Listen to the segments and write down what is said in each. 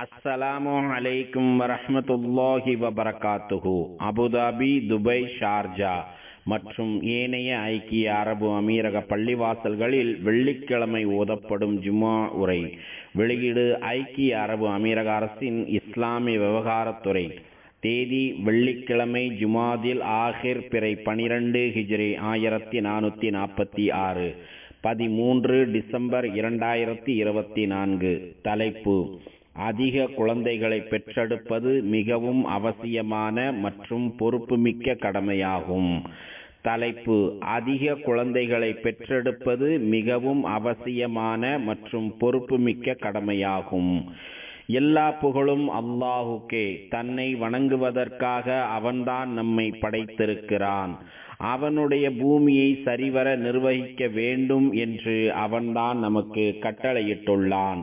அஸ்ஸலாமு அலைக்கும் வரமத்துல்லாஹி வபரகாத்துஹு. அபுதாபி துபை ஷார்ஜா மற்றும் ஏனைய ஐக்கிய அரபு அமீரக பள்ளிவாசல்களில் வெள்ளிக்கிழமை ஓதப்படும் ஜுமா உரை. வெளியீடு ஐக்கிய அரபு அமீரக அரசின் இஸ்லாமிய விவகாரத்துறை தேதி வெள்ளிக்கிழமை ஜுமாதில் ஆஹிர் பிறை பனிரெண்டு ஹிஜ்ரி ஆயிரத்தி நானூற்றி நாற்பத்தி ஆறு. பதிமூன்று டிசம்பர் இரண்டாயிரத்தி இருபத்தி நான்கு. தலைப்பு அதிக குழந்தைகளை பெற்றெடுப்பது மிகவும் அவசியமான மற்றும் பொறுப்புமிக்க கடமையாகும். தலைப்பு அதிக குழந்தைகளை பெற்றெடுப்பது மிகவும் அவசியமான மற்றும் பொறுப்புமிக்க கடமையாகும். எல்லா புகழும் அல்லாஹுக்கே தன்னை வணங்குவதற்காக அவன்தான் நம்மை படைத்திருக்கிறான். அவனுடைய பூமியை சரிவர நிர்வகிக்க வேண்டும் என்று அவன்தான் நமக்கு கட்டளையிட்டுள்ளான்.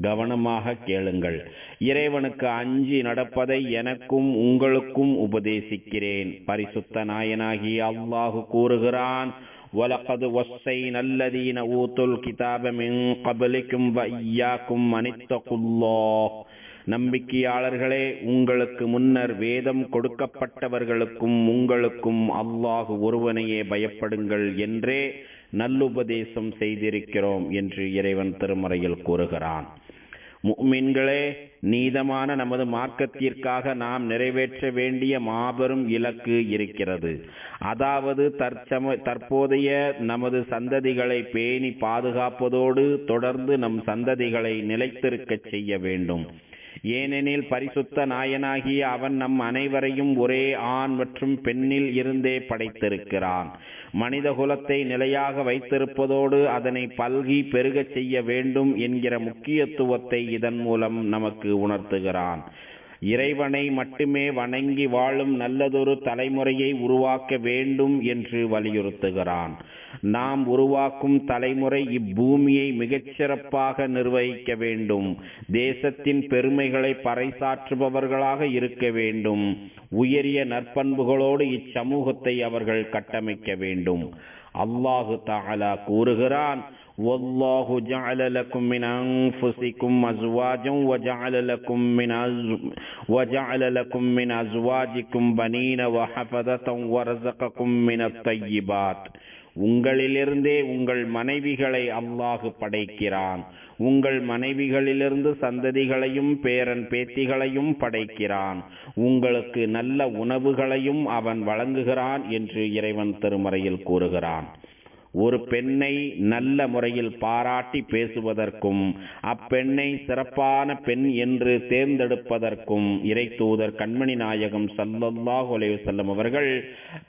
கவனமாக கேளுங்கள் இறைவனுக்கு அஞ்சி நடப்பதை எனக்கும் உங்களுக்கும் உபதேசிக்கிறேன் பரிசுத்த நாயனாகி அல்லாஹு கூறுகிறான் وَلَقَدْ وَصَّيْنَا الَّذِينَ أُوتُوا الْكِتَابَ مِنْ قَبْلِكُمْ وَإِيَّاكُمْ أَنِ اتَّقُوا اللَّهَ நம்பிக்கையாளர்களே உங்களுக்கு முன்னர் வேதம் கொடுக்கப்பட்டவர்களுக்கும் உங்களுக்கும் அல்லாஹு ஒருவனையே பயப்படுங்கள் என்றே நல்லுபதேசம் செய்திருக்கிறோம் என்று இறைவன் திருமறையில் கூறுகிறான் முக்மின்களே நீதமான நமது மார்க்கத்திற்காக நாம் நிறைவேற்ற வேண்டிய மாபெரும் இலக்கு இருக்கிறது. அதாவது தற்சம தற்போதைய நமது சந்ததிகளை பேணி பாதுகாப்பதோடு தொடர்ந்து நம் சந்ததிகளை நிலைத்திருக்கச் செய்ய வேண்டும். ஏனெனில் பரிசுத்த நாயனாகிய அவன் நம் அனைவரையும் ஒரே ஆண் மற்றும் பெண்ணில் இருந்தே படைத்திருக்கிறான். மனித குலத்தை நிலையாக வைத்திருப்பதோடு அதனை பல்கி பெருகச் செய்ய வேண்டும் என்கிற முக்கியத்துவத்தை இதன் மூலம் நமக்கு உணர்த்துகிறான். இறைவனை மட்டுமே வணங்கி வாழும் நல்லதொரு தலைமுறையை உருவாக்க வேண்டும் என்று வலியுறுத்துகிறான். நாம் உருவாக்கும் தலைமுறை இப்பூமியை மிகச்சிறப்பாக நிர்வகிக்க வேண்டும். தேசத்தின் பெருமைகளை பறைசாற்றுபவர்களாக இருக்க வேண்டும். உயரிய நற்பண்புகளோடு இச்சமூகத்தை அவர்கள் கட்டமைக்க வேண்டும். அல்லாஹு தாலா கூறுகிறான் والله جعل لكم من أنفسكم أزواجا وجعل لكم من أز... وجعل لكم من أزواجكم بنين وحفظة ورزقكم من الطيبات உங்களிலிருந்தே உங்கள் மனைவிகளை அல்லாஹு படைக்கிறான் உங்கள் மனைவிகளிலிருந்து சந்ததிகளையும் பேரன் பேத்திகளையும் படைக்கிறான் உங்களுக்கு நல்ல உணவுகளையும் அவன் வழங்குகிறான் என்று இறைவன் திருமறையில் கூறுகிறான் ஒரு பெண்ணை நல்ல முறையில் பாராட்டி பேசுவதற்கும் அப்பெண்ணை சிறப்பான பெண் என்று தேர்ந்தெடுப்பதற்கும் இறை தூதர் கண்மணி நாயகம் சல்லல்லாஹு அலைவசல்லம் அவர்கள்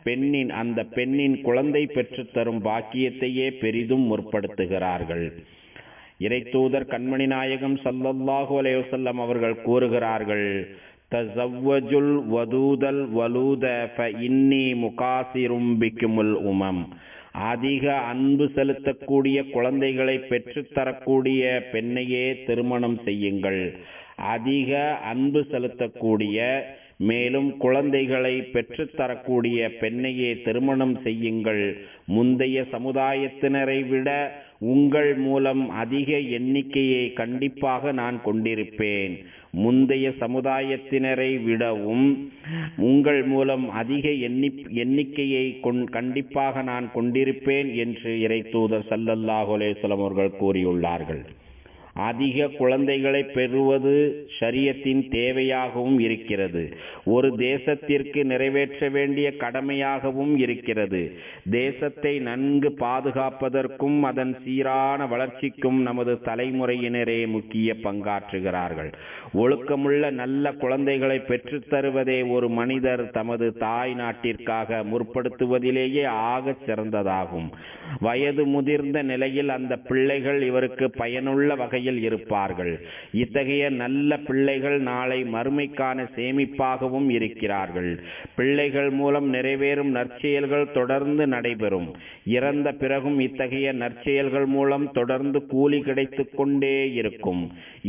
பெண்ணின் அந்த பெண்ணின் குழந்தை பெற்றுத்தரும் பாக்கியத்தையே பெரிதும் முற்படுத்துகிறார்கள். இறை தூதர் கண்மணி நாயகம் சல்லல்லாஹு அலைவசல்லம் அவர்கள் கூறுகிறார்கள் தசவ்வஜுல் வதூதல் வலூத ஃப இன்னி முகாசிரும் பிக்குமுல் உமம். அதிக அன்பு செலுத்தக்கூடிய குழந்தைகளை பெற்றுத்தரக்கூடிய பெண்ணையே திருமணம் செய்யுங்கள். அதிக அன்பு செலுத்தக்கூடிய மேலும் குழந்தைகளை பெற்றுத்தரக்கூடிய பெண்ணையே திருமணம் செய்யுங்கள். முந்தைய சமுதாயத்தினரை விட உங்கள் மூலம் அதிக எண்ணிக்கையை கண்டிப்பாக நான் கொண்டிருப்பேன். முந்தைய சமுதாயத்தினரை விடவும் உங்கள் மூலம் அதிக எண்ணி எண்ணிக்கையை கண்டிப்பாக நான் கொண்டிருப்பேன் என்று இறை தூதர் சல்லல்லாஹு அவர்கள் கூறியுள்ளார்கள். அதிக குழந்தைகளை பெறுவது சரியத்தின் தேவையாகவும் இருக்கிறது. ஒரு தேசத்திற்கு நிறைவேற்ற வேண்டிய கடமையாகவும் இருக்கிறது. தேசத்தை நன்கு பாதுகாப்பதற்கும் அதன் சீரான வளர்ச்சிக்கும் நமது தலைமுறையினரே முக்கிய பங்காற்றுகிறார்கள். ஒழுக்கமுள்ள நல்ல குழந்தைகளை பெற்றுத் தருவதே ஒரு மனிதர் தமது தாய் நாட்டிற்காக முற்படுத்துவதிலேயே ஆகச் சிறந்ததாகும். வயது முதிர்ந்த நிலையில் அந்த பிள்ளைகள் இவருக்கு பயனுள்ள வகை வகையில் இருப்பார்கள். இத்தகைய நல்ல பிள்ளைகள் நாளை மறுமைக்கான சேமிப்பாகவும் இருக்கிறார்கள். பிள்ளைகள் மூலம் நிறைவேறும் நற்செயல்கள் தொடர்ந்து நடைபெறும். இறந்த பிறகும் இத்தகைய நற்செயல்கள் மூலம் தொடர்ந்து கூலி கிடைத்து கொண்டே இருக்கும்.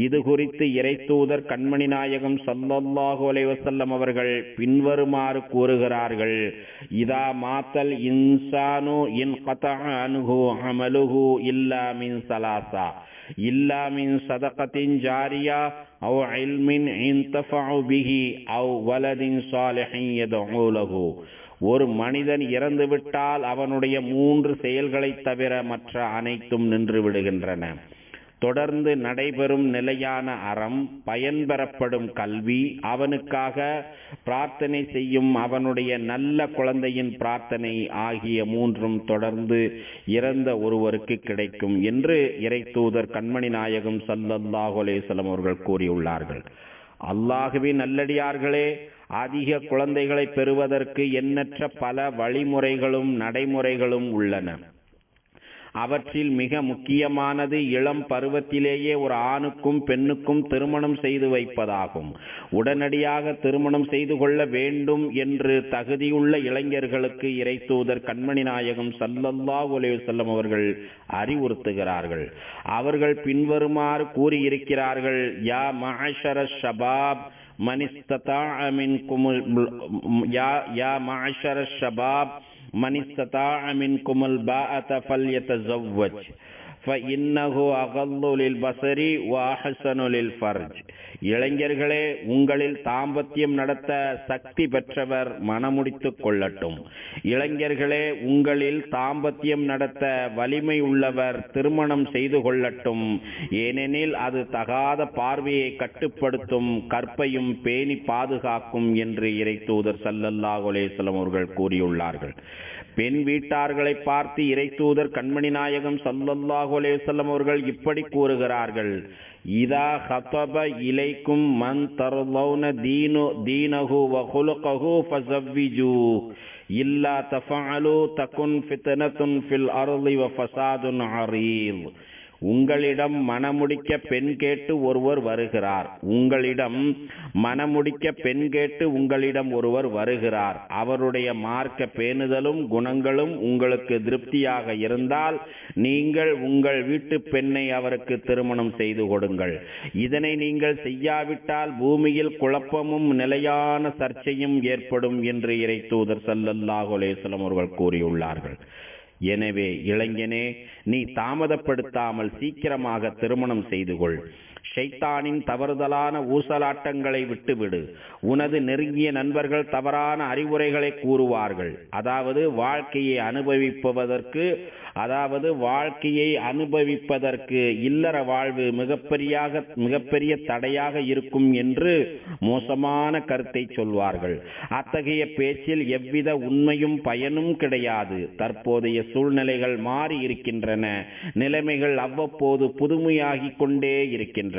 இது குறித்து இறைத்தூதர் கண்மணி நாயகம் சல்லல்லாஹு அலைவசல்லம் அவர்கள் பின்வருமாறு கூறுகிறார்கள். இதா மாத்தல் இன்சானு இன் அன்ஹு அமலுகு இல்லா மின் சலாசா. இல்லா மின் சதகத்தின் ஜாரியா அவ் அல்மின் இன்தஃபு பிஹி அவ் வலதின் சாலிஹின் ஒரு மனிதன் இறந்துவிட்டால் அவனுடைய மூன்று செயல்களைத் தவிர மற்ற அனைத்தும் நின்று விடுகின்றன. தொடர்ந்து நடைபெறும் நிலையான அறம் பயன்பெறப்படும் கல்வி அவனுக்காக பிரார்த்தனை செய்யும் அவனுடைய நல்ல குழந்தையின் பிரார்த்தனை ஆகிய மூன்றும் தொடர்ந்து இறந்த ஒருவருக்கு கிடைக்கும் என்று இறைத்தூதர் கண்மணி நாயகம் சல்லல்லாஹு அவர்கள் கூறியுள்ளார்கள். அல்லாகவே நல்லடியார்களே அதிக குழந்தைகளை பெறுவதற்கு எண்ணற்ற பல வழிமுறைகளும் நடைமுறைகளும் உள்ளன. அவற்றில் மிக முக்கியமானது இளம் பருவத்திலேயே ஒரு ஆணுக்கும் பெண்ணுக்கும் திருமணம் செய்து வைப்பதாகும். உடனடியாக திருமணம் செய்து கொள்ள வேண்டும் என்று தகுதியுள்ள இளைஞர்களுக்கு இறை தூதர் கண்மணி நாயகம் சல்லல்லா உலே செல்லம் அவர்கள் அறிவுறுத்துகிறார்கள். அவர்கள் பின்வருமாறு கூறியிருக்கிறார்கள் யா மஹர ஷபாப் மனிஸ்ததா குமுல் யா யா மஹர ஷபாப் من استطاع منكم الباءة فليتزوج. இன்னஹு அகல்லுலில் பசரி வாஹசனுலில் ஃபர்ஜ் இளைஞர்களே உங்களில் தாம்பத்தியம் நடத்த சக்தி பெற்றவர் மனமுடித்துக் கொள்ளட்டும். இளைஞர்களே உங்களில் தாம்பத்தியம் நடத்த வலிமை உள்ளவர் திருமணம் செய்து கொள்ளட்டும். ஏனெனில் அது தகாத பார்வையை கட்டுப்படுத்தும் கற்பையும் பேணி பாதுகாக்கும் என்று இறை தூதர் சல்லல்லாஹ் அவர்கள் கூறியுள்ளார்கள். பெண் வீட்டார்களை பார்த்து இறைத்தூதர் கண்மணி நாயகம் சல்லல்லாஹு அலேசல்லம் அவர்கள் இப்படி கூறுகிறார்கள். இதா ஹதப இலைக்கும் மன் தர்லௌன தீனு தீனஹு வகுலுகஹு ஃபஸவ்விஜு. இல்லா தஃபஅலு தகுன் ஃபித்னத்துன் ஃபில் அர்லி வ ஃபஸாதுன் அரீம். உங்களிடம் மனமுடிக்க பெண் கேட்டு ஒருவர் வருகிறார். உங்களிடம் மனமுடிக்க பெண் கேட்டு உங்களிடம் ஒருவர் வருகிறார். அவருடைய மார்க்க பேணுதலும் குணங்களும் உங்களுக்கு திருப்தியாக இருந்தால் நீங்கள் உங்கள் வீட்டு பெண்ணை அவருக்கு திருமணம் செய்து கொடுங்கள். இதனை நீங்கள் செய்யாவிட்டால் பூமியில் குழப்பமும் நிலையான சர்ச்சையும் ஏற்படும் என்று இறை தூதர் சல்லல்லாஹு அவர்கள் கூறியுள்ளார்கள். எனவே இளைஞனே நீ தாமதப்படுத்தாமல் சீக்கிரமாக திருமணம் செய்து கொள் ஷைத்தானின் தவறுதலான ஊசலாட்டங்களை விட்டுவிடு. உனது நெருங்கிய நண்பர்கள் தவறான அறிவுரைகளை கூறுவார்கள். அதாவது வாழ்க்கையை அனுபவிப்பதற்கு அதாவது வாழ்க்கையை அனுபவிப்பதற்கு இல்லற வாழ்வு மிகப்பெரியாக மிகப்பெரிய தடையாக இருக்கும் என்று மோசமான கருத்தை சொல்வார்கள். அத்தகைய பேச்சில் எவ்வித உண்மையும் பயனும் கிடையாது. தற்போதைய சூழ்நிலைகள் மாறி இருக்கின்றன. நிலைமைகள் அவ்வப்போது புதுமையாகிக் கொண்டே இருக்கின்றன.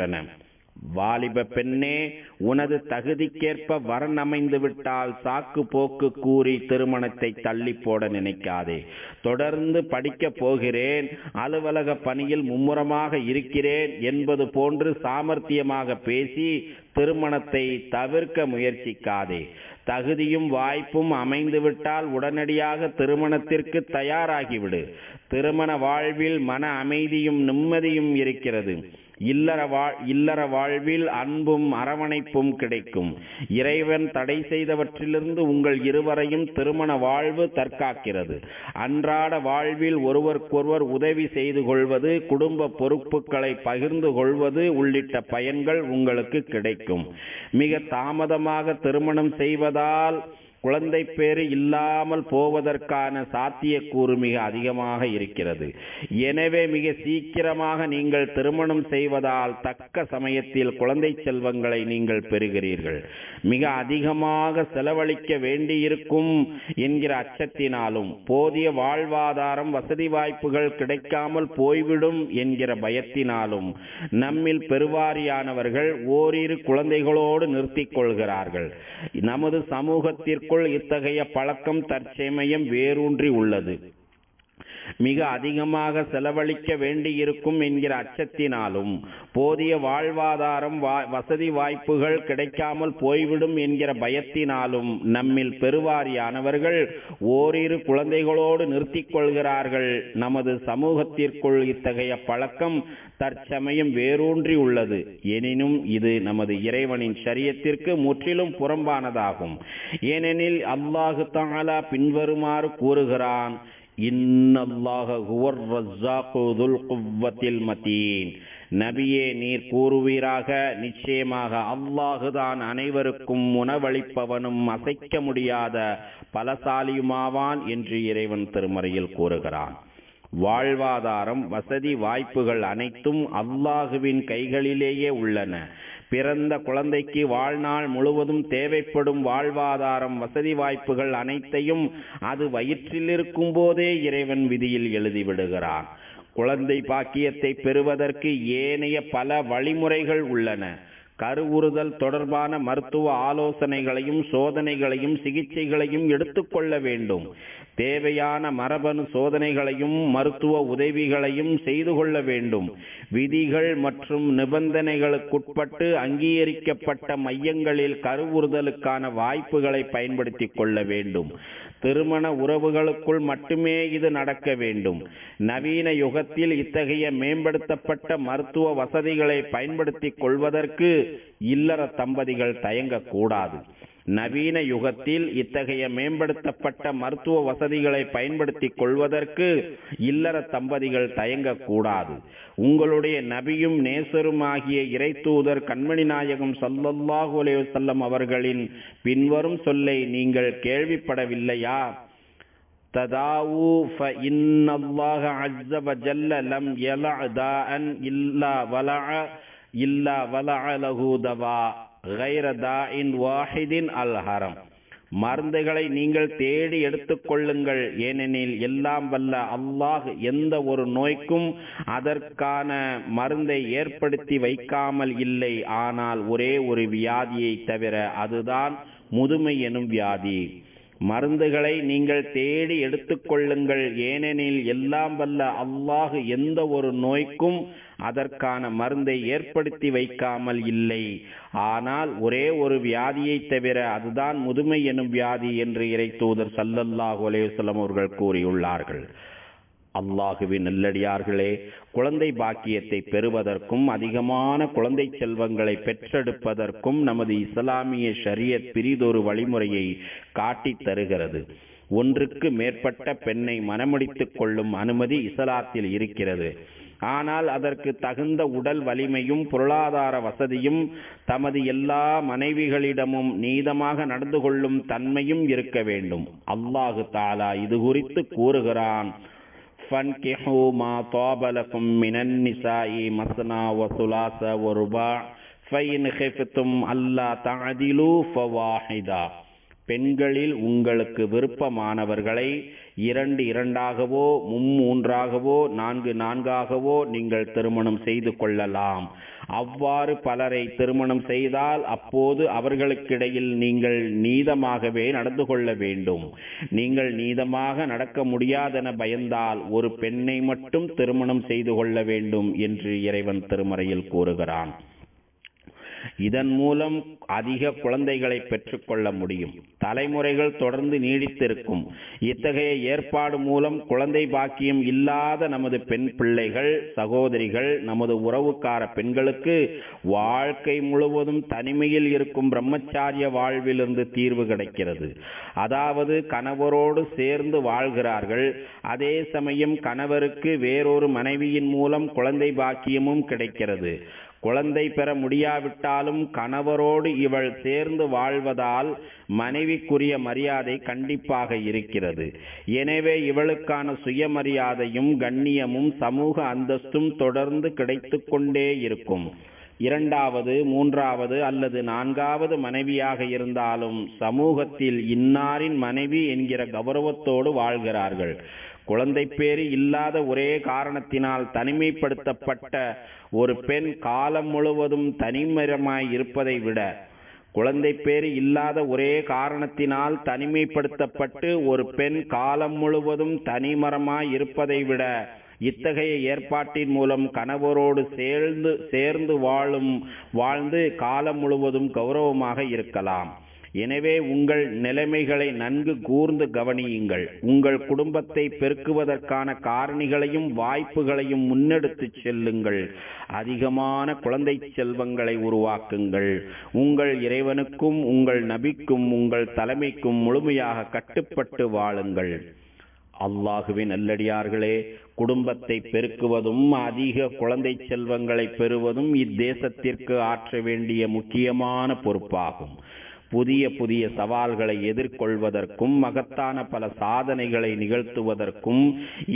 வாலிப பெண்ணே உனது தகுதிக்கேற்ப வரன் அமைந்து விட்டால் சாக்கு போக்கு கூறி திருமணத்தை தள்ளி போட நினைக்காதே. தொடர்ந்து படிக்கப் போகிறேன் அலுவலக பணியில் மும்முரமாக இருக்கிறேன் என்பது போன்று சாமர்த்தியமாக பேசி திருமணத்தை தவிர்க்க முயற்சிக்காதே. தகுதியும் வாய்ப்பும் அமைந்துவிட்டால் உடனடியாக திருமணத்திற்கு தயாராகிவிடு. திருமண வாழ்வில் மன அமைதியும் நிம்மதியும் இருக்கிறது. இல்லற வாழ் இல்லற வாழ்வில் அன்பும் அரவணைப்பும் கிடைக்கும். இறைவன் தடை செய்தவற்றிலிருந்து உங்கள் இருவரையும் திருமண வாழ்வு தற்காக்கிறது. அன்றாட வாழ்வில் ஒருவருக்கொருவர் உதவி செய்து கொள்வது குடும்ப பொறுப்புகளை பகிர்ந்து கொள்வது உள்ளிட்ட பயன்கள் உங்களுக்கு கிடைக்கும். மிக தாமதமாக திருமணம் செய்வதால் குழந்தை பேறு இல்லாமல் போவதற்கான சாத்தியக்கூறு மிக அதிகமாக இருக்கிறது. எனவே மிக சீக்கிரமாக நீங்கள் திருமணம் செய்வதால் தக்க சமயத்தில் குழந்தை செல்வங்களை நீங்கள் பெறுகிறீர்கள். மிக அதிகமாக செலவழிக்க வேண்டியிருக்கும் என்கிற அச்சத்தினாலும் போதிய வாழ்வாதாரம் வசதி வாய்ப்புகள் கிடைக்காமல் போய்விடும் என்கிற பயத்தினாலும் நம்மில் பெருவாரியானவர்கள் ஓரிரு குழந்தைகளோடு நிறுத்திக் கொள்கிறார்கள். நமது சமூகத்திற்கு சமூகத்திற்குள் இத்தகைய பழக்கம் தற்சமயம் வேரூன்றி உள்ளது. மிக அதிகமாக செலவழிக்க வேண்டியிருக்கும் என்கிற அச்சத்தினாலும் போதிய வாழ்வாதாரம் வசதி வாய்ப்புகள் கிடைக்காமல் போய்விடும் என்கிற பயத்தினாலும் நம்மில் பெருவாரியானவர்கள் ஓரிரு குழந்தைகளோடு நிறுத்திக் கொள்கிறார்கள். நமது சமூகத்திற்குள் இத்தகைய பழக்கம் தற்சமயம் வேரூன்றி உள்ளது. எனினும் இது நமது இறைவனின் சரியத்திற்கு முற்றிலும் புறம்பானதாகும். ஏனெனில் அல்லாஹு தாலா பின்வருமாறு கூறுகிறான் நபியே நீர் கூறுவீராக. நிச்சயமாக அல்லாஹுதான் அனைவருக்கும் உணவளிப்பவனும் அசைக்க முடியாத பலசாலியுமாவான் என்று இறைவன் திருமறையில் கூறுகிறான். வாழ்வாதாரம் வசதி வாய்ப்புகள் அனைத்தும் அல்லாஹுவின் கைகளிலேயே உள்ளன. பிறந்த குழந்தைக்கு வாழ்நாள் முழுவதும் தேவைப்படும் வாழ்வாதாரம் வசதி வாய்ப்புகள் அனைத்தையும் அது வயிற்றில் இருக்கும் போதே இறைவன் விதியில் எழுதிவிடுகிறான் குழந்தை பாக்கியத்தை பெறுவதற்கு ஏனைய பல வழிமுறைகள் உள்ளன. கருவுறுதல் தொடர்பான மருத்துவ ஆலோசனைகளையும் சோதனைகளையும் சிகிச்சைகளையும் எடுத்துக்கொள்ள வேண்டும். தேவையான மரபணு சோதனைகளையும் மருத்துவ உதவிகளையும் செய்து கொள்ள வேண்டும். விதிகள் மற்றும் நிபந்தனைகளுக்குட்பட்டு அங்கீகரிக்கப்பட்ட மையங்களில் கருவுறுதலுக்கான வாய்ப்புகளை பயன்படுத்திக் கொள்ள வேண்டும். திருமண உறவுகளுக்குள் மட்டுமே இது நடக்க வேண்டும். நவீன யுகத்தில் இத்தகைய மேம்படுத்தப்பட்ட மருத்துவ வசதிகளை பயன்படுத்திக் கொள்வதற்கு இல்லற தம்பதிகள் தயங்கக்கூடாது. நவீன யுகத்தில் இத்தகைய மேம்படுத்தப்பட்ட மருத்துவ வசதிகளை பயன்படுத்தி கொள்வதற்கு இல்லற தம்பதிகள் தயங்கக்கூடாது. உங்களுடைய நபியும் நேசரும் ஆகிய இறை தூதர் கண்மணி நாயகம் சல்லல்லாஹு அலைவசல்லம் அவர்களின் பின்வரும் சொல்லை நீங்கள் கேள்விப்படவில்லையா? ததாவு ஃப இல்லா வலஅ இல்லா வலஅ லஹு கைரதாயின் வாஹிதின் அல் ஹரம் மருந்துகளை நீங்கள் தேடி எடுத்துக்கொள்ளுங்கள். ஏனெனில் எல்லாம் வல்ல அல்லாஹ் எந்த ஒரு நோய்க்கும் அதற்கான மருந்தை ஏற்படுத்தி வைக்காமல் இல்லை. ஆனால் ஒரே ஒரு வியாதியை தவிர அதுதான் முதுமை எனும் வியாதி. மருந்துகளை நீங்கள் தேடி எடுத்துக்கொள்ளுங்கள். ஏனெனில் எல்லாம் வல்ல அல்லாஹ் எந்த ஒரு நோய்க்கும் அதற்கான மருந்தை ஏற்படுத்தி வைக்காமல் இல்லை. ஆனால் ஒரே ஒரு வியாதியை தவிர அதுதான் முதுமை எனும் வியாதி என்று இறை தூதர் சல்லல்லாஹு அவர்கள் கூறியுள்ளார்கள். அல்லாஹுவின் நல்லடியார்களே குழந்தை பாக்கியத்தை பெறுவதற்கும் அதிகமான குழந்தை செல்வங்களை பெற்றெடுப்பதற்கும் நமது இஸ்லாமிய ஷரியத் பிரிதொரு வழிமுறையை காட்டித் தருகிறது. ஒன்றுக்கு மேற்பட்ட பெண்ணை மனமுடித்துக் கொள்ளும் அனுமதி இஸ்லாத்தில் இருக்கிறது. ஆனால் அதற்கு தகுந்த உடல் வலிமையும் பொருளாதார வசதியும் தமது எல்லா மனைவிகளிடமும் நீதமாக நடந்து கொள்ளும் தன்மையும் இருக்க வேண்டும் அல்லாஹு தாலா இது குறித்து கூறுகிறான் فانكحوا ما طاب لكم من النساء مثنى وثلاث ورباع فإن خفتم ألا تعدلوا فواحدا பெண்களில் உங்களுக்கு விருப்பமானவர்களை இரண்டு இரண்டாகவோ மும்மூன்றாகவோ நான்கு நான்காகவோ நீங்கள் திருமணம் செய்து கொள்ளலாம். அவ்வாறு பலரை திருமணம் செய்தால் அப்போது அவர்களுக்கிடையில் நீங்கள் நீதமாகவே நடந்து கொள்ள வேண்டும். நீங்கள் நீதமாக நடக்க முடியாதென பயந்தால் ஒரு பெண்ணை மட்டும் திருமணம் செய்து கொள்ள வேண்டும் என்று இறைவன் திருமறையில் கூறுகிறான். இதன் மூலம் அதிக குழந்தைகளை பெற்றுக்கொள்ள முடியும். தலைமுறைகள் தொடர்ந்து நீடித்திருக்கும். இத்தகைய ஏற்பாடு மூலம் குழந்தை பாக்கியம் இல்லாத நமது பெண் பிள்ளைகள் சகோதரிகள் நமது உறவுக்கார பெண்களுக்கு வாழ்க்கை முழுவதும் தனிமையில் இருக்கும் பிரம்மச்சாரிய வாழ்விலிருந்து தீர்வு கிடைக்கிறது. அதாவது கணவரோடு சேர்ந்து வாழ்கிறார்கள். அதே சமயம் கணவருக்கு வேறொரு மனைவியின் மூலம் குழந்தை பாக்கியமும் கிடைக்கிறது. குழந்தை பெற முடியாவிட்டாலும் கணவரோடு இவள் சேர்ந்து வாழ்வதால் மனைவிக்குரிய மரியாதை கண்டிப்பாக இருக்கிறது. எனவே இவளுக்கான சுயமரியாதையும் கண்ணியமும் சமூக அந்தஸ்தும் தொடர்ந்து கிடைத்து கொண்டே இருக்கும். இரண்டாவது மூன்றாவது அல்லது நான்காவது மனைவியாக இருந்தாலும் சமூகத்தில் இன்னாரின் மனைவி என்கிற கௌரவத்தோடு வாழ்கிறார்கள். குழந்தை பேரு இல்லாத ஒரே காரணத்தினால் தனிமைப்படுத்தப்பட்ட ஒரு பெண் காலம் முழுவதும் தனிமரமாய் இருப்பதை விட குழந்தை பேரு இல்லாத ஒரே காரணத்தினால் தனிமைப்படுத்தப்பட்டு ஒரு பெண் காலம் முழுவதும் தனிமரமாய் இருப்பதை விட இத்தகைய ஏற்பாட்டின் மூலம் கணவரோடு சேர்ந்து சேர்ந்து வாழும் வாழ்ந்து காலம் முழுவதும் கௌரவமாக இருக்கலாம். எனவே உங்கள் நிலைமைகளை நன்கு கூர்ந்து கவனியுங்கள். உங்கள் குடும்பத்தை பெருக்குவதற்கான காரணிகளையும் வாய்ப்புகளையும் முன்னெடுத்துச் செல்லுங்கள். அதிகமான குழந்தை செல்வங்களை உருவாக்குங்கள். உங்கள் இறைவனுக்கும் உங்கள் நபிக்கும் உங்கள் தலைமைக்கும் முழுமையாக கட்டுப்பட்டு வாழுங்கள். அல்லாஹுவின் நல்லடியார்களே குடும்பத்தை பெருக்குவதும் அதிக குழந்தை செல்வங்களை பெறுவதும் இத்தேசத்திற்கு ஆற்ற வேண்டிய முக்கியமான பொறுப்பாகும். புதிய புதிய சவால்களை எதிர்கொள்வதற்கும் மகத்தான பல சாதனைகளை நிகழ்த்துவதற்கும்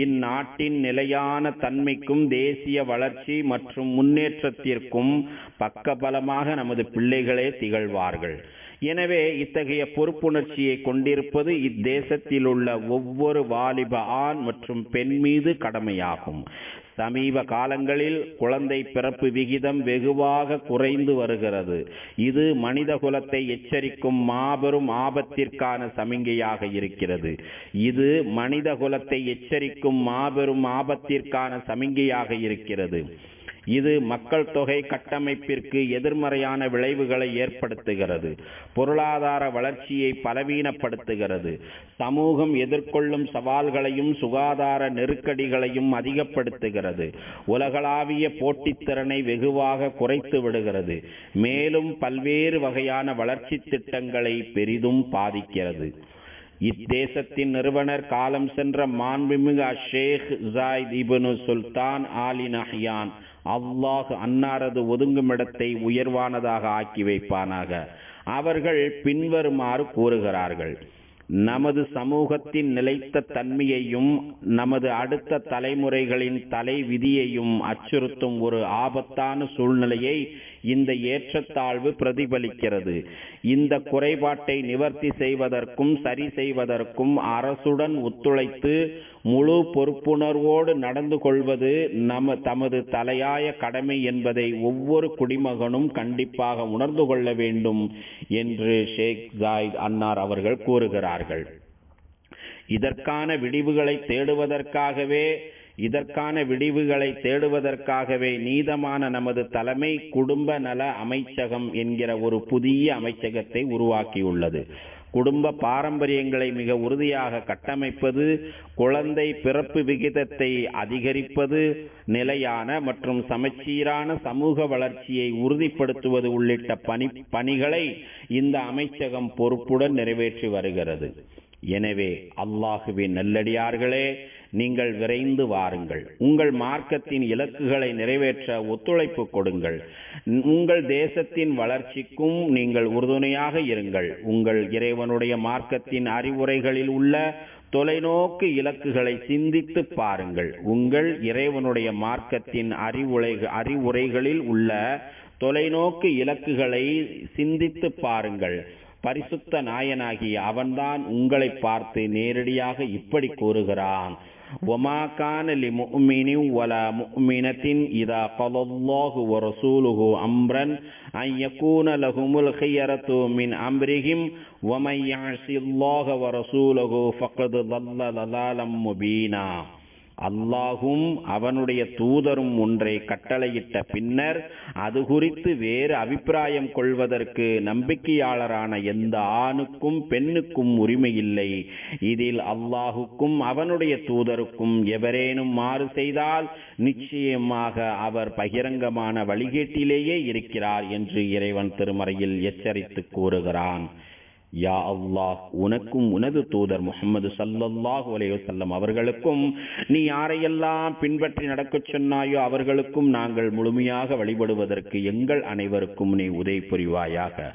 இந்நாட்டின் நிலையான தன்மைக்கும் தேசிய வளர்ச்சி மற்றும் முன்னேற்றத்திற்கும் பக்கபலமாக நமது பிள்ளைகளே திகழ்வார்கள். எனவே இத்தகைய பொறுப்புணர்ச்சியை கொண்டிருப்பது இத்தேசத்தில் உள்ள ஒவ்வொரு வாலிப ஆண் மற்றும் பெண் மீது கடமையாகும். சமீப காலங்களில் குழந்தை பிறப்பு விகிதம் வெகுவாக குறைந்து வருகிறது. இது மனித குலத்தை எச்சரிக்கும் மாபெரும் ஆபத்திற்கான சமிகையாக இருக்கிறது. இது மனித குலத்தை எச்சரிக்கும் மாபெரும் ஆபத்திற்கான சமிகையாக இருக்கிறது. இது மக்கள் தொகை கட்டமைப்பிற்கு எதிர்மறையான விளைவுகளை ஏற்படுத்துகிறது. பொருளாதார வளர்ச்சியை பலவீனப்படுத்துகிறது. சமூகம் எதிர்கொள்ளும் சவால்களையும் சுகாதார நெருக்கடிகளையும் அதிகப்படுத்துகிறது. உலகளாவிய போட்டித்திறனை வெகுவாக குறைத்து விடுகிறது. மேலும் பல்வேறு வகையான வளர்ச்சி திட்டங்களை பெரிதும் பாதிக்கிறது. இத்தேசத்தின் நிறுவனர் காலம் சென்ற மாண்புமிகு ஷேக் ஜாயித் இபனு சுல்தான் ஆலி நஹ்யான் அல்லாஹ் அன்னாரது ஒதுங்குமிடத்தை உயர்வானதாக ஆக்கி வைப்பானாக. அவர்கள் பின்வருமாறு கூறுகிறார்கள். நமது சமூகத்தின் நிலைத்த தன்மையையும் நமது அடுத்த தலைமுறைகளின் தலை விதியையும் அச்சுறுத்தும் ஒரு ஆபத்தான சூழ்நிலையை இந்த ஏற்றத்தாழ்வு பிரதிபலிக்கிறது. இந்த குறைபாட்டை நிவர்த்தி செய்வதற்கும் சரி செய்வதற்கும் அரசுடன் ஒத்துழைத்து முழு பொறுப்புணர்வோடு நடந்து கொள்வது நம தமது தலையாய கடமை என்பதை ஒவ்வொரு குடிமகனும் கண்டிப்பாக உணர்ந்து கொள்ள வேண்டும் என்று ஷேக் ஜாயித் அன்னார் அவர்கள் கூறுகிறார்கள். இதற்கான விடிவுகளை தேடுவதற்காகவே இதற்கான விடிவுகளை தேடுவதற்காகவே நீதமான நமது தலைமை குடும்ப நல அமைச்சகம் என்கிற ஒரு புதிய அமைச்சகத்தை உருவாக்கியுள்ளது. குடும்ப பாரம்பரியங்களை மிக உறுதியாக கட்டமைப்பது குழந்தை பிறப்பு விகிதத்தை அதிகரிப்பது நிலையான மற்றும் சமச்சீரான சமூக வளர்ச்சியை உறுதிப்படுத்துவது உள்ளிட்ட பணி பணிகளை இந்த அமைச்சகம் பொறுப்புடன் நிறைவேற்றி வருகிறது. எனவே அல்லாஹுவின் நல்லடியார்களே நீங்கள் விரைந்து வாருங்கள். உங்கள் மார்க்கத்தின் இலக்குகளை நிறைவேற்ற ஒத்துழைப்பு கொடுங்கள். உங்கள் தேசத்தின் வளர்ச்சிக்கும் நீங்கள் உறுதுணையாக இருங்கள். உங்கள் இறைவனுடைய மார்க்கத்தின் அறிவுரைகளில் உள்ள தொலைநோக்கு இலக்குகளை சிந்தித்து பாருங்கள். உங்கள் இறைவனுடைய மார்க்கத்தின் அறிவுரை அறிவுரைகளில் உள்ள தொலைநோக்கு இலக்குகளை சிந்தித்து பாருங்கள். பரிசுத்த நாயனாகிய அவன்தான் உங்களை பார்த்து நேரடியாக இப்படி கூறுகிறான். وما كان لمؤمن ولا مؤمنة إذا قضى الله ورسوله أمرا أن يكون لهم الخيرة من أمرهم ومن يعص الله ورسوله فقد ضل ضلالا مبينا. அல்லாஹும் அவனுடைய தூதரும் ஒன்றை கட்டளையிட்ட பின்னர் அது குறித்து வேறு அபிப்பிராயம் கொள்வதற்கு நம்பிக்கையாளரான எந்த ஆணுக்கும் பெண்ணுக்கும் உரிமையில்லை. இதில் அல்லாஹுக்கும் அவனுடைய தூதருக்கும் எவரேனும் மாறு செய்தால் நிச்சயமாக அவர் பகிரங்கமான வழிகேட்டிலேயே இருக்கிறார் என்று இறைவன் திருமறையில் எச்சரித்து கூறுகிறான். யா அல்லாஹ் உனக்கும் உனது தூதர் முகமது சல்லல்லாஹு அலைஹி அவர்களுக்கும் நீ யாரையெல்லாம் பின்பற்றி நடக்கச் சொன்னாயோ அவர்களுக்கும் நாங்கள் முழுமையாக வழிபடுவதற்கு எங்கள் அனைவருக்கும் நீ உதவி புரிவாயாக.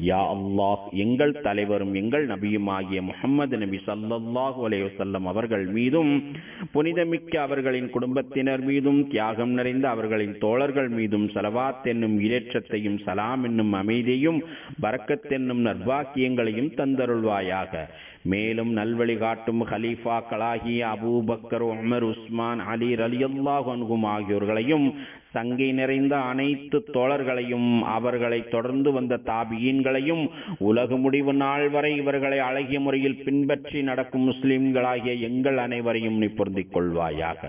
யா அல்லாஹ் எங்கள் தலைவரும் எங்கள் நபியுமாகிய முகமது நபி ஸல்லல்லாஹு அலையுசல்லம் அவர்கள் மீதும் புனிதமிக்க அவர்களின் குடும்பத்தினர் மீதும் தியாகம் நிறைந்த அவர்களின் தோழர்கள் மீதும் சலவாத் என்னும் இரேற்றத்தையும் சலாம் என்னும் அமைதியையும் பரக்கத் என்னும் தந்தருள்வாயாக. மேலும் நல்வழி காட்டும் ஹலீஃபாக்களாகிய Abu Bakr Umar Uthman Ali ரலியல்லாஹு அன்ஹும் ஆகியோர்களையும் சங்கை நிறைந்த அனைத்து தோழர்களையும் அவர்களை தொடர்ந்து வந்த தாபியீன்களையும் உலக முடிவு நாள் வரை இவர்களை அழகிய முறையில் பின்பற்றி நடக்கும் முஸ்லிம்களாகிய எங்கள் அனைவரையும் நீ பொருந்திக் கொள்வாயாக.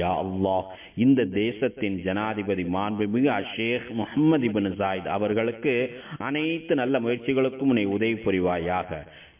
யா அல்லாஹ் இந்த தேசத்தின் ஜனாதிபதி மாண்புமிகு அஷேக் முகமது இபின் ஜாயித் அவர்களுக்கு அனைத்து நல்ல முயற்சிகளுக்கும் நீ உதவி புரிவாயாக.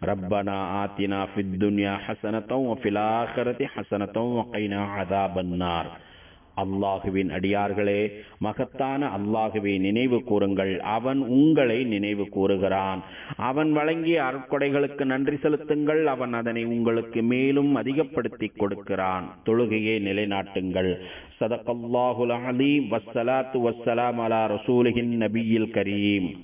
ரப்பனா ஆத்தினா ஃபித் துன்யா ஹசனத்தம் ஃபில் ஆஹரத்தி ஹசனத்தம் வகைனா அதாபன்னார் அல்லாஹுவின் அடியார்களே மகத்தான அல்லாஹுவை நினைவு கூறுங்கள். அவன் உங்களை நினைவு கூறுகிறான். அவன் வழங்கிய அருட்கொடைகளுக்கு நன்றி செலுத்துங்கள். அவன் அதனை உங்களுக்கு மேலும் அதிகப்படுத்தி கொடுக்கிறான். தொழுகையை நிலைநாட்டுங்கள். சதகல்லாஹுல் அலீம். வஸ்ஸலாத்து வஸ்ஸலாம் அலா ரசூலிகின் நபியில் கரீம்.